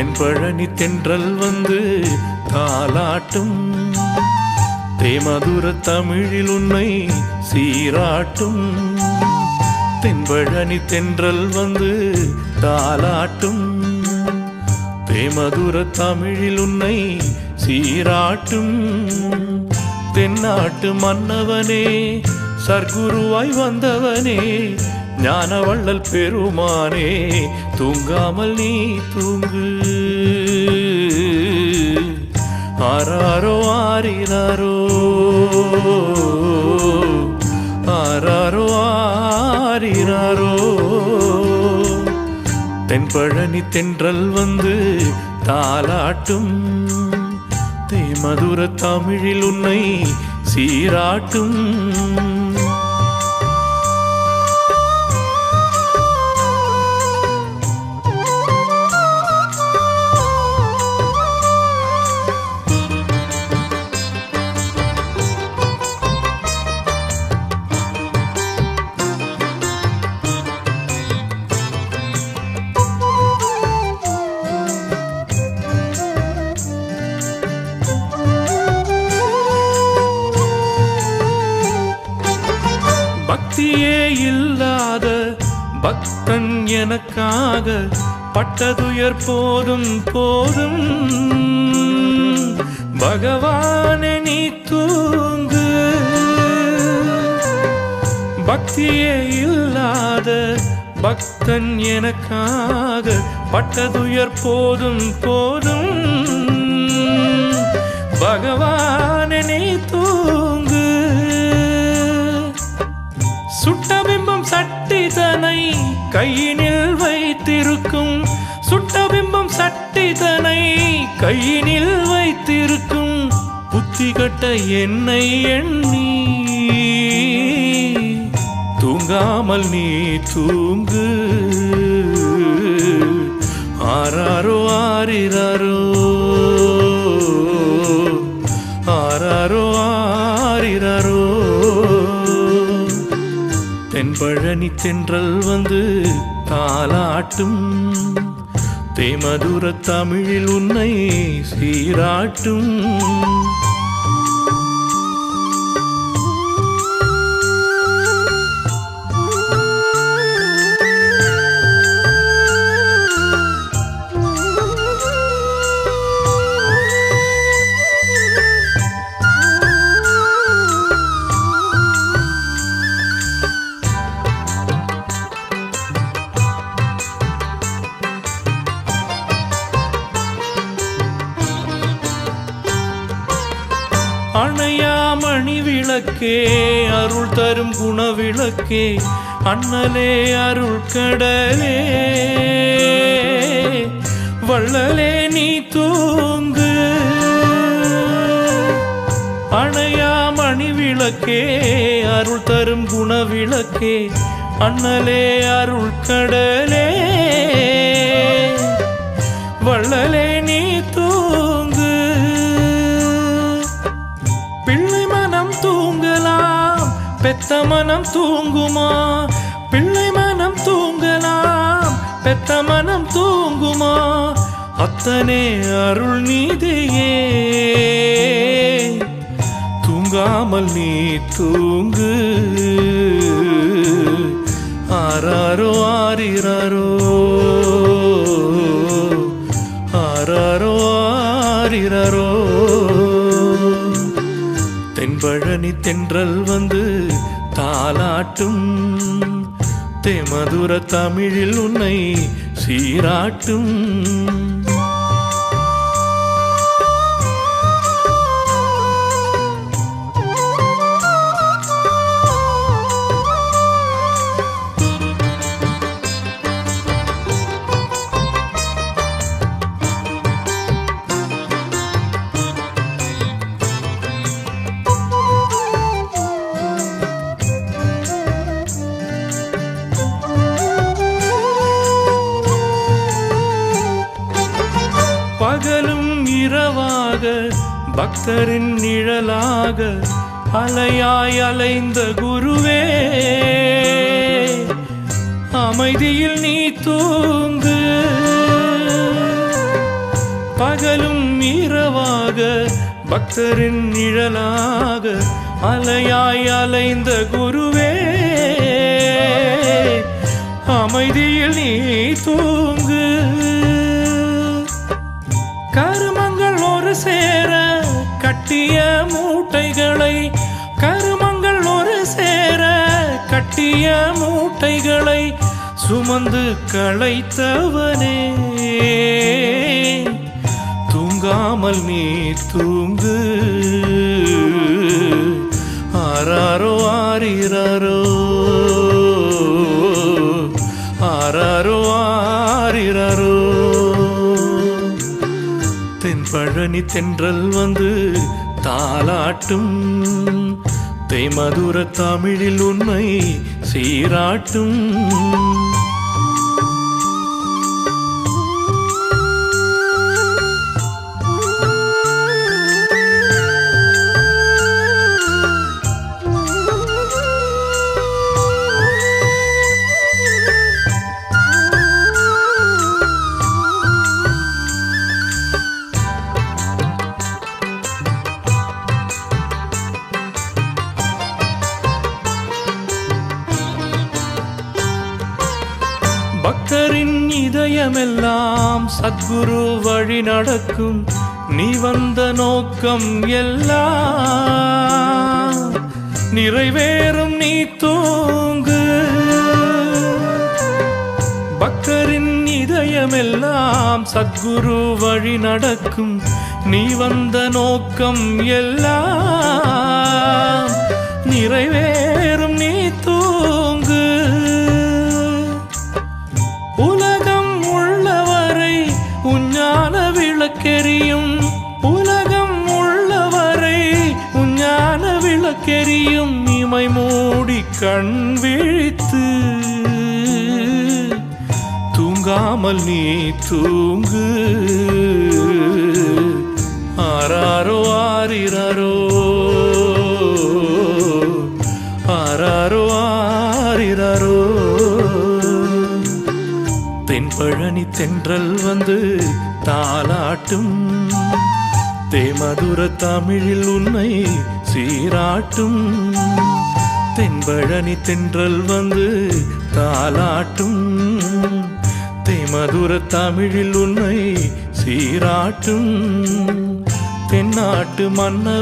தென்பழனி தென்றல் வந்து தாலாட்டும் தேமதுர தமிழில் உன்னை சீராட்டும். தென்பழனி தென்றல் வந்து தாலாட்டும் தேமதுர தமிழில் உன்னை சீராட்டும். தென்னாட்டு மன்னவனே சர்க்குருவாய் வந்தவனே ஞானவள்ளல் பெருமானே தூங்காமல் நீ தூங்கு. ஆராரோ ஆரிராரோ ஆராரோ ஆரிராரோ தென்பழனி தென்றல் வந்து தாலாட்டும் தேமதுர தமிழில் உன்னை சீராட்டும். பக்தன் எனக்காக பட்டதுயர் போதும் போதும். பகவானே நீ தூங்கு. பக்தியே இல்லாத பக்தன் எனக்காக பட்டதுயர் போதும் போதும். கையினில் வைத்திருக்கும் சுட்டபிம்பம் சட்டிதனை கையினில் வைத்திருக்கும் புத்தி கட்ட என்னை எண்ணி. தூங்காமல் நீ தூங்கு. ஆராரோ ஆறிறாரோ தென்பழனி தென்றல் வந்து தாலாட்டும் தேமதுர தமிழில் உன்னை சீராட்டும். மணி விளக்கே அருள் தரும் குணவிளக்கே அண்ணலே அருள் கடலே. வள்ளலே நீ தூங்கு. அணையா மணி விளக்கே அருள் தரும் குணவிளக்கே அண்ணலே அருள் கடலே. வள்ளலே பெத்த மனம் தூங்குமா? பிள்ளை மனம் தூங்கலாம். பெத்த மனம் தூங்குமா? அத்தனே அருள் நீதியே. தூங்காமல் நீ தூங்கு. ஆறாரோ ஆறிறாரோ ஆறாரோ ஆறிறாரோ தென்பழனி தென்றல் வந்து தாலாட்டும் தேமதுர தமிழில் உன்னை சீராட்டும். பகலும் இரவாக பக்தரின் நிழலாக அலையாய் அலைந்த குருவே. அமைதியில் நீ தூங்கு. பகலும் இரவாக பக்தரின் நிழலாக அலையாய் அலைந்த குருவே. அமைதியில் நீ தூங்கு. கருமங்கள் சேர கட்டிய மூட்டைகளை கருமங்கள் ஒரு சேர கட்டிய மூட்டைகளை சுமந்து களைத்தவனே. தூங்காமல் நீ தூங்கு. ஆராரோ ஆரிராரோ ஆராரோ ஆரிராரோ பழனி தென்றல் வந்து தாளாட்டும். தேமதுர தமிழில் உன்னை சீராட்டும். இதயமெல்லாம் சத்குரு வழி நடக்கும். நீ வந்த நோக்கம் எல்லாம் நிறைவேறும் நீ தூங்கு. பக்தரின் இதயமெல்லாம் சத்குரு வழி நடக்கும். நீ வந்த நோக்கம் எல்லாம் நிறைவேறும் விளக்கெரியும் உலகம் உள்ளவரை உஞ்ஞான விளக்கெரியும் இமை மூடி கண் விழித்து தூங்காமல் நீ தூங்கு. ஆராரோ ஆரிராரோ ஆராரோ ஆரிராரோ. தென்பழனி தென்றல் வந்து சீராட்டும் தேமதுர தமிழில் உன்னை சீராட்டும். தென்பழனி தென்றல் வந்து தாலாட்டும் தேமதுர தமிழில் உன்னை சீராட்டும். தென்னாட்டு மன்னர்